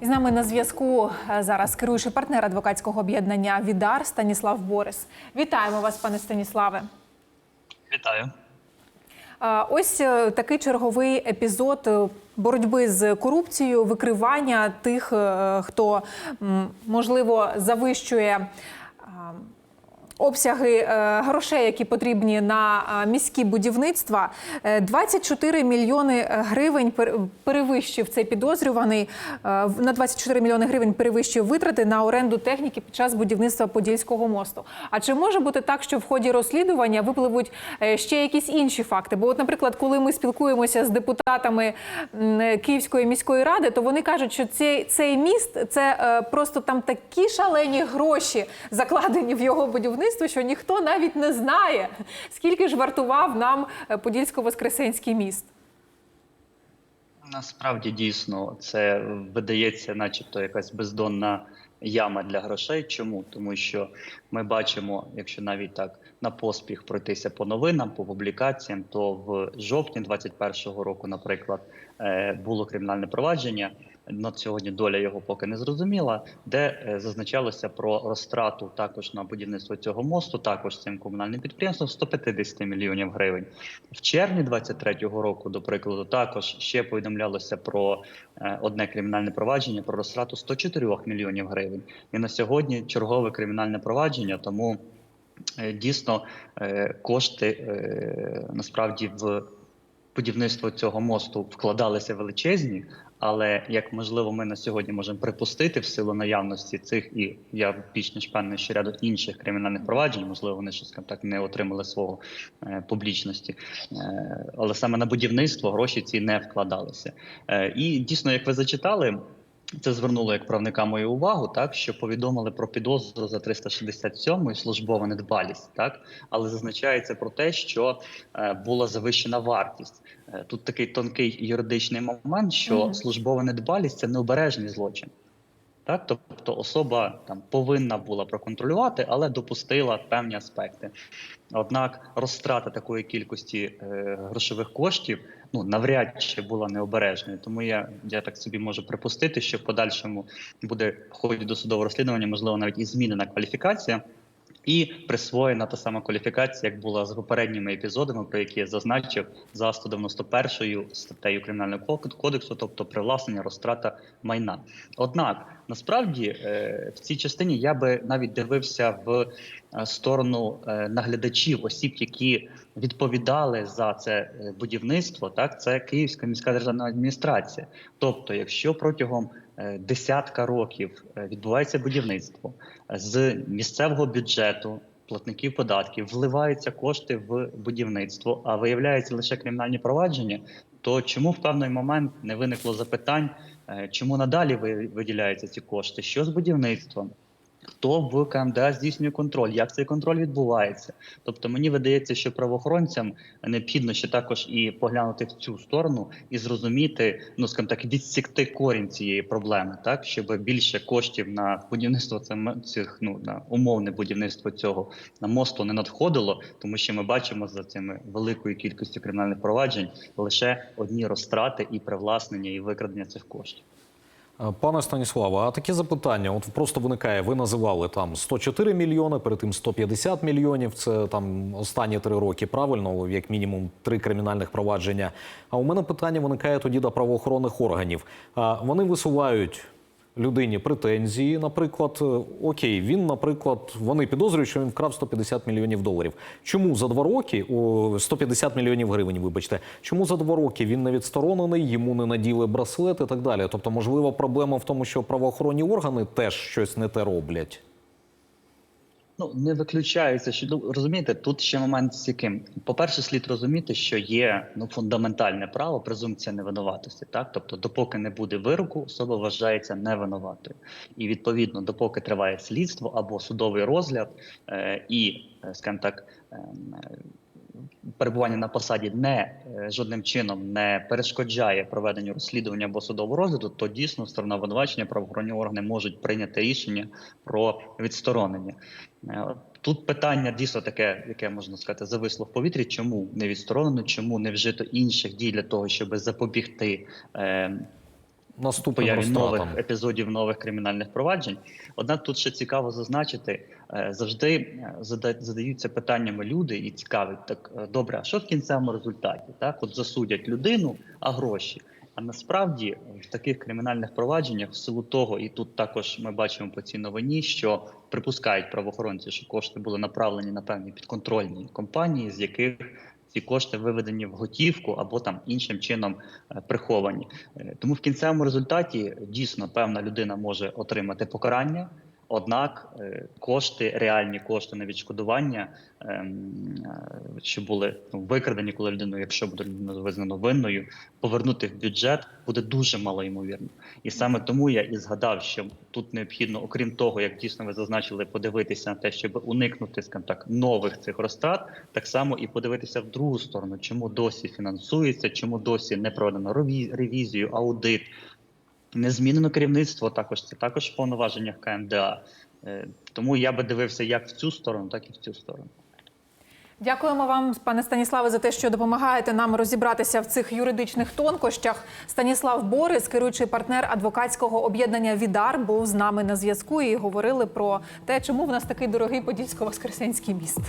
І з нами на зв'язку е, зараз керуючий партнер адвокатського об'єднання Відар Станіслав Борис. Вітаємо вас, пане Станіславе. Вітаю. Ось е, такий черговий епізод е, боротьби з корупцією, викривання тих, хто можливо завищує. Е, Обсяги е, грошей, які потрібні на е, міські будівництва, Е, 24 мільйони гривень пер- перевищив цей підозрюваний. е, На 24 мільйони гривень перевищив витрати на оренду техніки під час будівництва Подільського мосту. А чи може бути так, що в ході розслідування випливуть е, ще якісь інші факти? Бо, от, наприклад, коли ми спілкуємося з депутатами Київської міської ради, то вони кажуть, що цей, цей міст це е, просто там такі шалені гроші закладені в його будівництво, що ніхто навіть не знає, скільки ж вартував нам е, Подільсько-Воскресенський міст. Насправді дійсно це видається, начебто, якась бездонна яма для грошей. Чому? Тому що ми бачимо, якщо навіть так на поспіх пройтися по новинам, по публікаціям, то в жовтні 2021 року, наприклад, е, було кримінальне провадження. На сьогодні доля його поки не зрозуміла, де е, зазначалося про розтрату також на будівництво цього мосту, також цим комунальним підприємством 150 мільйонів гривень. В червні 23-го року, до прикладу, також ще повідомлялося про е, одне кримінальне провадження про розтрату 104 мільйонів гривень. І на сьогодні чергове кримінальне провадження, тому е, дійсно кошти насправді в будівництво цього мосту вкладалися величезні. Але як можливо, ми на сьогодні можемо припустити в силу наявності цих, і я більш ніж певний, що ряду інших кримінальних проваджень, можливо, вони скажімо так не отримали свого е, публічності. Е, але саме на будівництво гроші ці не вкладалися. Е, і дійсно, як ви зачитали. Це звернуло як правника мою увагу, так що повідомили про підозру за 367 службова недбалість, так але зазначається про те, що е, була завищена вартість. Е, тут такий тонкий юридичний момент, що угу. службова недбалість це необережний злочин. Так, тобто особа там повинна була проконтролювати, але допустила певні аспекти. Однак розтрата такої кількості е, грошових коштів ну навряд чи була необережною. Тому я, я так собі можу припустити, що в подальшому буде в ході досудового розслідування, можливо, навіть і змінена кваліфікація. І присвоєна та сама кваліфікація, як була з попередніми епізодами, про які я зазначив за 191 статтею кримінального кодексу, тобто привласнення розтрата майна. Однак насправді е, в цій частині я би навіть дивився в е, сторону е, наглядачів, осіб, які відповідали за це будівництво. Так, це Київська міська державна адміністрація. Тобто, якщо протягом десятка років е, відбувається будівництво з місцевого бюджету. Платників податків вливаються кошти в будівництво, а виявляється лише кримінальні провадження. То чому в певний момент не виникло запитань, е, чому надалі ви- виділяються ці кошти? Що з будівництвом? Хто в КМДА здійснює контроль? Як цей контроль відбувається? Тобто мені видається, що правоохоронцям необхідно ще також і поглянути в цю сторону і зрозуміти, ну скажімо так, відсікти корінь цієї проблеми, так щоб більше коштів на будівництво цих ну на умовне будівництво цього на мосту не надходило, тому що ми бачимо за цими великою кількістю кримінальних проваджень лише одні розтрати і привласнення і викрадення цих коштів. Е, Пане Станіславе, а таке запитання, от просто виникає, ви називали там 104 мільйони, перед тим 150 мільйонів, це там останні три роки, правильно, як мінімум три кримінальних провадження. А у мене питання виникає тоді до правоохоронних органів. Вони висувають людині претензії, наприклад, е, окей, він, наприклад, вони підозрюють, що він вкрав 150 мільйонів доларів. Чому за два роки, о, 150 мільйонів гривень, вибачте, чому за два роки він не відсторонений, йому не наділи браслет і так далі? Тобто, можливо, проблема в тому, що правоохоронні органи теж щось не те роблять. Ну не виключається, що ну, розумієте, тут ще момент з яким. По-перше, слід розуміти, що є ну фундаментальне право презумпція невинуватості. Так, тобто, допоки не буде вироку, особа вважається невинуватою, і відповідно, допоки триває слідство або судовий розгляд, е, і е, скажімо так. е, Перебування на посаді не е, жодним чином не перешкоджає проведенню розслідування або судового розгляду, то дійсно сторона обвинувачення правоохоронні органи можуть прийняти рішення про відсторонення. Е, Тут питання дійсно таке, яке можна сказати, зависло в повітрі. Чому не відсторонено, чому не вжито інших дій для того, щоб запобігти е, наступним появі розтратам. нових епізодів нових кримінальних проваджень. Однак тут ще цікаво зазначити, е, завжди е, задаються питаннями люди і цікавить так е, добре, а що в кінцевому результаті? Так, от засудять людину, а гроші. А насправді в таких кримінальних провадженнях, в силу того, і тут також ми бачимо по цій новині, що припускають правоохоронці, що кошти були направлені на певні підконтрольні компанії, з яких ці кошти виведені в готівку або там іншим чином е, приховані. Е, Тому в кінцевому результаті дійсно певна людина може отримати покарання. Однак е, кошти, реальні кошти на відшкодування, ем, е, що були ну, викрадені, коли людину, якщо буде визнано винною, повернути в бюджет буде дуже малоймовірно. І саме тому я і згадав, що тут необхідно, окрім того, як дійсно ви зазначили, подивитися на те, щоб уникнути, скажімо так, нових цих розтрат, так само і подивитися в другу сторону, чому досі фінансується, чому досі не проведено реві- ревізію, аудит. Не змінено керівництво також це також в повноваженнях КМДА. Е, Тому я би дивився як в цю сторону, так і в цю сторону. Дякуємо вам, пане Станіславе, за те, що допомагаєте нам розібратися в цих юридичних тонкощах. Станіслав Борис, керуючий партнер адвокатського об'єднання Відар, був з нами на зв'язку і говорили про те, чому в нас такий дорогий Подільсько-Воскресенський міст.